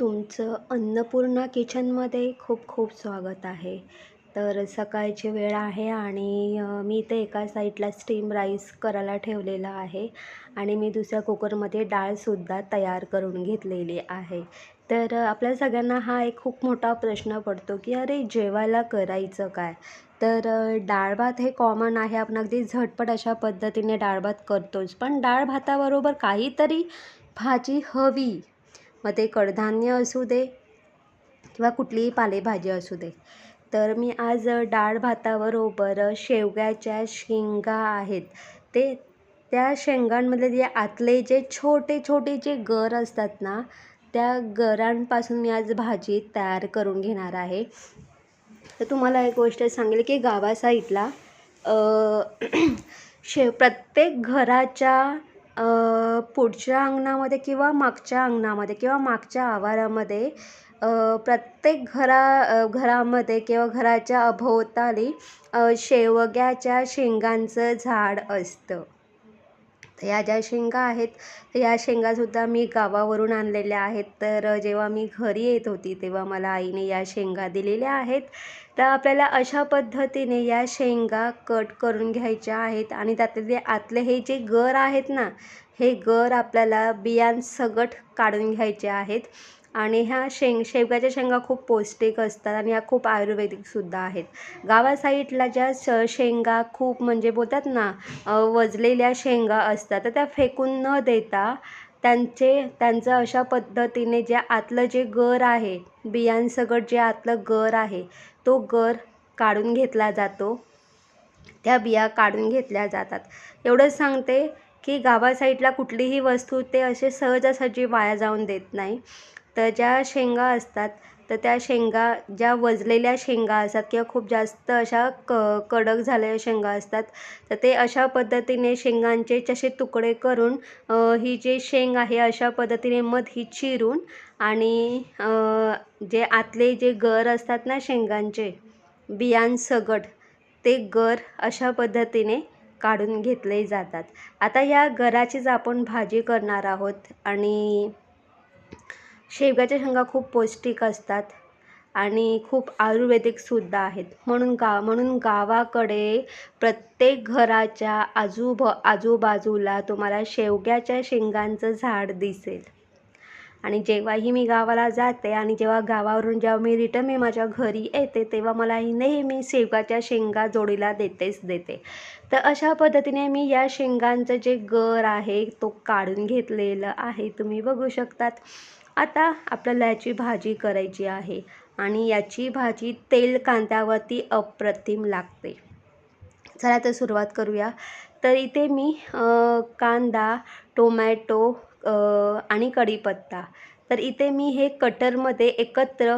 तुमचं अन्नपूर्णा किचनमध्ये खूप खूप स्वागत आहे. तर सकाळची वेळ आहे आणि मी इथे एका साईडला स्टीम राईस करायला ठेवलेला आहे आणि मी दुसऱ्या कुकरमध्ये डाळसुद्धा तयार करून घेतलेली आहे. तर आपल्या सगळ्यांना हा एक खूप मोठा प्रश्न पडतो की अरे जेवायला करायचं काय? तर डाळ भात हे कॉमन आहे. आपण अगदी झटपट अशा पद्धतीने डाळ भात करतोच. पण डाळ भाताबरोबर काहीतरी भाजी हवी मग ते कडधान्य असू दे किंवा कुठलीही पालेभाजी असू दे. तर मी आज डाळ भाताबरोबर शेवग्याच्या शेंगा आहेत. ते त्या शेंगांमधले जे आतले जे छोटे छोटे जे गर असतात ना त्या गरांपासून मी आज भाजी तयार करून घेणार आहे. तर तुम्हाला एक गोष्ट सांगेल की गावा साईडला शे प्रत्येक घराच्या पुढच्या अंगणामध्ये किंवा मागच्या अंगणामध्ये किंवा मागच्या आवारामध्ये प्रत्येक घरा घरामध्ये किंवा घराच्या अभोवताली शेवग्याच्या शेंगांचं झाड असतं. या ज्या शेंगा आहेत या शेंगासुद्धा मी गावावरून आणलेल्या आहेत. तर जेव्हा मी घरी येत होती तेव्हा मला आईने या शेंगा दिलेल्या आहेत. तर आपल्याला अशा पद्धतीने या शेंगा कट करून घ्यायच्या आहेत आणि त्यातले जे आतले हे जे गर आहेत ना हे गर आपल्याला बियांसकट काढून घ्यायचे आहेत. आणि ह्या शेंग शेवग्याच्या शेंगा खूप पौष्टिक असतात आणि ह्या खूप आयुर्वेदिकसुद्धा आहेत. गावा साईडला ज्या श शेंगा खूप म्हणजे बोलतात ना वजलेल्या शेंगा असतात तर त्या फेकून न देता त्यांचे त्यांचं अशा पद्धतीने जे आतलं जे गर आहे बियांसकट जे आतलं गर आहे तो गर काढून घेतला जातो. त्या बिया काढून घेतल्या जातात. एवढंच सांगते की गावा साईडला कुठलीही वस्तू ते असे सहजासहजी वाया जाऊन देत नाही. तर ज्या शेंगा असतात तर त्या शेंगा ज्या वजलेल्या शेंगा असतात किंवा खूप जास्त अशा क कडक झालेल्या शेंगा असतात तर ते अशा पद्धतीने शेंगांचे जसे तुकडे करून ही जे शेंग आहे अशा पद्धतीने मध ही चिरून आणि जे आतले जे गर असतात ना शेंगांचे बियांसकट ते गर अशा पद्धतीने काढून घेतले जातात. आता या गराचीच आपण भाजी करणार आहोत आणि शेवग्याच्या शेंगा खूप पौष्टिक असतात आणि खूप आयुर्वेदिकसुद्धा आहेत. म्हणून गा म्हणून गावाकडे प्रत्येक घराच्या आजूब आजूबाजूला तुम्हाला शेवग्याच्या शेंगांचं झाड दिसेल. आणि जेव्हाही मी गावाला जाते आणि जेव्हा गावावरून जेव्हा मी रिटर्न मी माझ्या घरी येते तेव्हा मला ही नेहमी शेवगाच्या शेंगा जोडीला देतेच देते. तर अशा पद्धतीने मी या शेंगांचं जे गर आहे तो काढून घेतलेलं आहे. तुम्ही बघू शकतात. आता आपल्याला याची भाजी करायची आहे आणि याची भाजी तेल कांद्यावरती अप्रतिम लागते. चला तर सुरुवात करूया. तर इथे मी कांदा टोमॅटो आणि कढीपत्ता. तर इथे मी हे कटरमध्ये एकत्र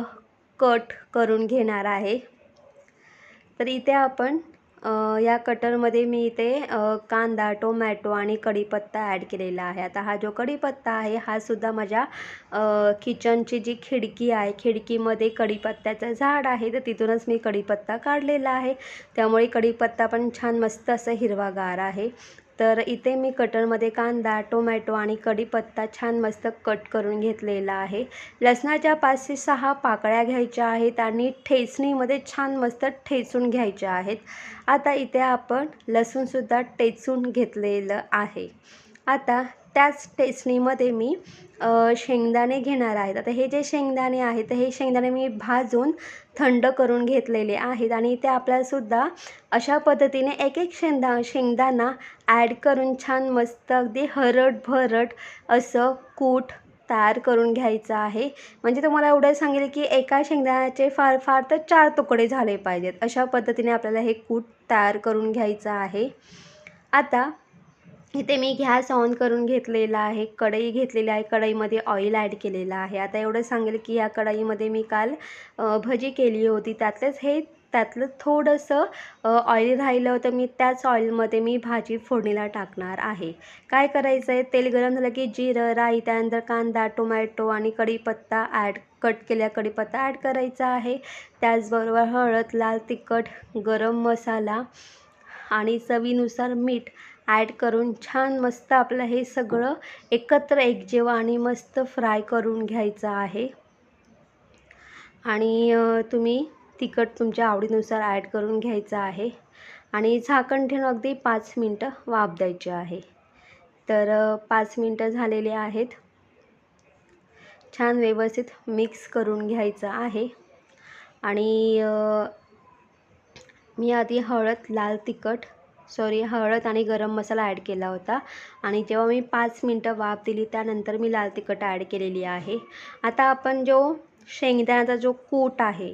कट करून घेणार आहे. तर इथे आपण या कटरमध्ये मी इथे कांदा टोमॅटो आणि कढीपत्ता ॲड केलेला आहे. आता हा जो कढीपत्ता आहे हा सुद्धा माझ्या किचनची जी खिडकी आहे खिडकीमध्ये कढीपत्त्याचं झाड आहे तर तिथूनच मी कढीपत्ता काढलेला आहे. त्यामुळे कढीपत्ता पण छान मस्त असं हिरवागार आहे. तर इथे मी कटरमध्ये कांदा टोमॅटो आणि कढीपत्ता छान मस्त कट करून घेतलेला आहे. लसणाच्या पाच ते सहा पाकळ्या घ्यायच्या आहेत आणि ठेचणीमध्ये छान मस्त ठेचून घ्यायच्या आहेत. आता इथे आपण लसूणसुद्धा टेचून घेतलेलं आहे. आता त्याच टेचणीमध्ये मी शेंगदाणे घेणार आहेत. आता हे जे शेंगदाणे आहेत तर हे शेंगदाणे मी भाजून थंड करून घेतलेले आहेत आणि ते आपल्यालासुद्धा अशा पद्धतीने एक एक शेंदा शेंगदाणा ॲड करून छान मस्त अगदी हरट भरट असं कूट तयार करून घ्यायचं आहे. म्हणजे तुम्हाला एवढं सांगेल की एका शेंगदाण्याचे फार फार तर चार तुकडे झाले पाहिजेत. अशा पद्धतीने आपल्याला हे कूट तयार करून घ्यायचं आहे. आता इथे मी गॅस ऑन करून घेतलेला आहे कढई घेतलेली आहे कढईमध्ये ऑइल ॲड केलेलं आहे. आता एवढं सांगेल की या कढईमध्ये मी काल भजी केली होती. त्यातलंच हे त्यातलं थोडंसं ऑइल राहिलं होतं. मी त्याच ऑइलमध्ये मी भाजी फोडणीला टाकणार आहे. काय करायचं आहे तेल गरम झालं की जिरं राई त्यानंतर कांदा टोमॅटो आणि कढीपत्ता ॲड कट केल्या कढीपत्ता ॲड करायचा आहे. त्याचबरोबर हळद लाल तिखट गरम मसाला आणि चवीनुसार मीठ ॲड करून छान मस्त आपलं हे सगळं एकत्र एकजीव आणि मस्त फ्राय करून घ्यायचं आहे. आणि तुम्ही तिखट तुमच्या आवडीनुसार ॲड करून घ्यायचं आहे. आणि झाकण ठेवून अगदी पाच मिनटं वाफ द्यायची आहे. तर पाच मिनटं झालेली आहेत. छान व्यवस्थित मिक्स करून घ्यायचं आहे. आणि मी आधी हळद लाल तिखट सॉरी हळद आणि गरम मसाला ॲड केला होता. आणि जेव्हा मी पाच मिनटं वाफ दिली त्यानंतर मी लाल तिखट ॲड केलेली आहे. आता आपण जो शेंगदाण्याचा जो कूट आहे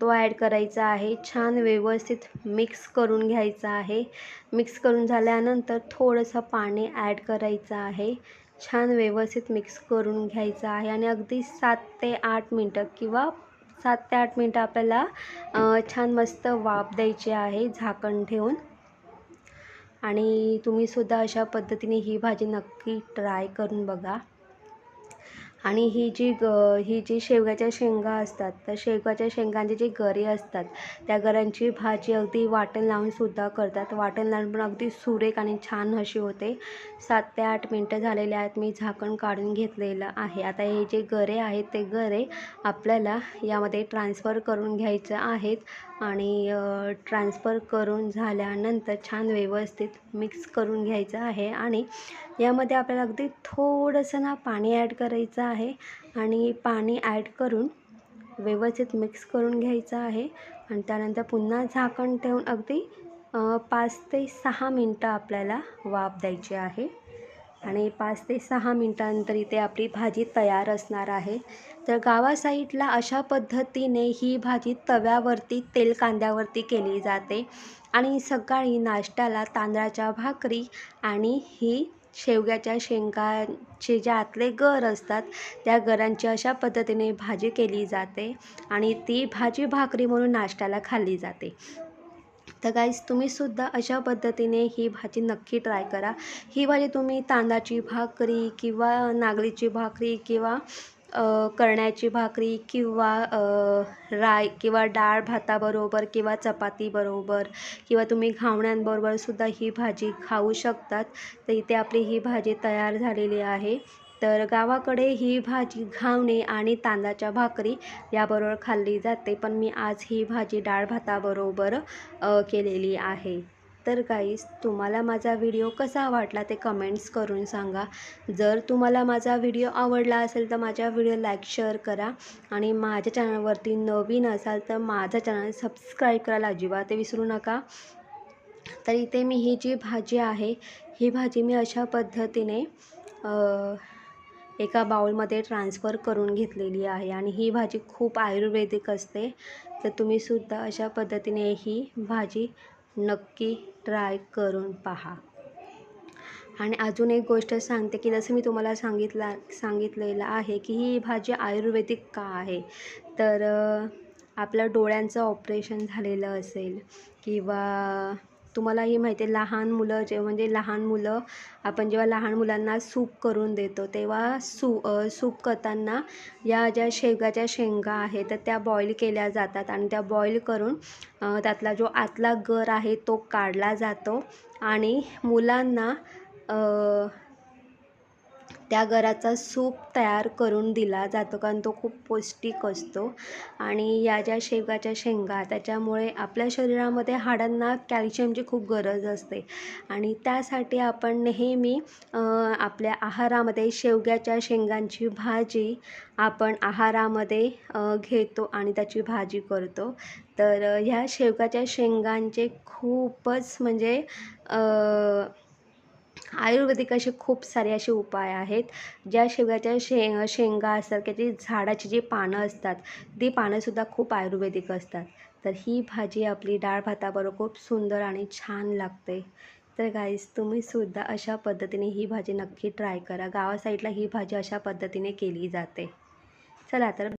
तो ॲड करायचा आहे. छान व्यवस्थित मिक्स करून घ्यायचा आहे. मिक्स करून झाल्यानंतर थोडंसं पाणी ॲड करायचं आहे. छान व्यवस्थित मिक्स करून घ्यायचं आहे. आणि अगदी सात ते आठ मिनटं किंवा सात ते आठ मिनटं आपल्याला छान मस्त वाफ द्यायची आहे झाकण ठेवून. आणि तुम्हीसुद्धा अशा पद्धतीने ही भाजी नक्की ट्राय करून बघा. आणि ही जी ग ही जी शेवग्याच्या शेंगा असतात तर शेवग्याच्या शेंगांचे जे गरे असतात त्या गऱ्यांची भाजी अगदी वाटण लावूनसुद्धा करतात. वाटण लावून पण अगदी सुरेख आणि छान अशी होते. सात ते आठ मिनटं झालेले आहेत मी झाकण काढून घेतलेलं आहे. आता हे जे गरे आहेत ते गरे आपल्याला यामध्ये ट्रान्सफर करून घ्यायचं आहेत आणि ट्रान्सफर करून झाल्यानंतर छान व्यवस्थित मिक्स करून घ्यायचं आहे आणि यामध्ये आपल्याला अगदी थोडंसं ना पाणी ॲड करायचं आहे आणि पाणी ॲड करून व्यवस्थित मिक्स करून घ्यायचं आहे. आणि त्यानंतर पुन्हा झाकण ठेवून अगदी पाच ते सहा मिनटं आपल्याला वाफ द्यायची आहे. आणि पाच ते सहा मिनटानंतर इथे आपली भाजी तयार असणार आहे. तर गावा साईडला अशा पद्धतीने ही भाजी तव्यावरती तेल कांद्यावरती केली जाते. आणि सकाळी नाश्त्याला तांदळाच्या भाकरी आणि ही शेवग्याच्या शेंगाचे जे आतले गर असतात त्या गरांची अशा पद्धतीने भाजी केली जाते आणि ती भाजी भाकरी म्हणून नाश्त्याला खाल्ली जाते. तर गाईज तुम्हीसुद्धा अशा पद्धतीने ही भाजी नक्की ट्राय करा. ही भाजी तुम्ही तांदळाची भाकरी किंवा नागलीची भाकरी किंवा करण्याची भाकरी किंवा राय किंवा डाळ भाताबरोबर किंवा चपातीबरोबर किंवा तुम्ही घावण्यांबरोबरसुद्धा ही भाजी खाऊ शकतात. तर इथे आपली ही भाजी तयार झालेली आहे. तर गावाकडे ही भाजी घावणे आणि तांदळाच्या भाकरी याबरोबर खाल्ली जाते. पण मी आज ही भाजी डाळ भाताबरोबर केलेली आहे. तर गाईस तुम्हाला माझा व्हिडिओ कसा वाटला ते कमेंट्स करून सांगा. जर तुम्हाला माझा व्हिडिओ आवडला असेल तर माझ्या व्हिडिओ लाईक शेअर करा. आणि माझ्या चॅनलवरती नवीन असाल तर माझं चॅनल सबस्क्राईब करायला अजिबात विसरू नका. तर इथे मी ही जी भाजी आहे ही भाजी मी अशा पद्धतीने एका बाउलमध्ये ट्रान्सफर करून घेतलेली आहे. आणि ही भाजी खूप आयुर्वेदिक असते. तर तुम्हीसुद्धा अशा पद्धतीने ही भाजी नक्की ट्राय करून पहा. आणि अजून एक गोष्ट सांगते की जसं मी तुम्हाला सांगितला सांगितलेलं आहे की ही भाजी आयुर्वेदिक का आहे? तर आपल्या डोळ्यांचं ऑपरेशन झालेलं असेल किंवा तुम्हालाही माहिती आहे लहान मुलं जे म्हणजे लहान मुलं आपण जेव्हा लहान मुलांना सूप करून देतो तेव्हा सू सूप करताना या ज्या शेवगाच्या शेंगा आहेत तर त्या बॉईल केल्या जातात आणि त्या बॉईल करून त्यातला जो आतला गर आहे तो काढला जातो आणि मुलांना त्या गराचा सूप तयार करून दिला जातो कारण तो खूप पौष्टिक असतो. आणि या ज्या शेवगाच्या शेंगा त्याच्यामुळे आपल्या शरीरामध्ये हाडांना कॅल्शियमची खूप गरज असते. आणि त्यासाठी आपण नेहमी आपल्या आहारामध्ये शेवग्याच्या शेंगांची भाजी आपण आहारामध्ये घेतो आणि त्याची भाजी करतो. तर ह्या शेवगाच्या शेंगांचे खूपच म्हणजे आयुर्वेदिक असे खूप सारे असे उपाय आहेत ज्या शेवग्याच्या शे शेंगा असतात की ती झाडाची जी पानं असतात ती पानंसुद्धा खूप आयुर्वेदिक असतात. तर ही भाजी आपली डाळ भाताबरोबर खूप सुंदर आणि छान लागते. तर गाईस तुम्हीसुद्धा अशा पद्धतीने ही भाजी नक्की ट्राय करा. गावा साईडला ही भाजी अशा पद्धतीने केली जाते. चला तर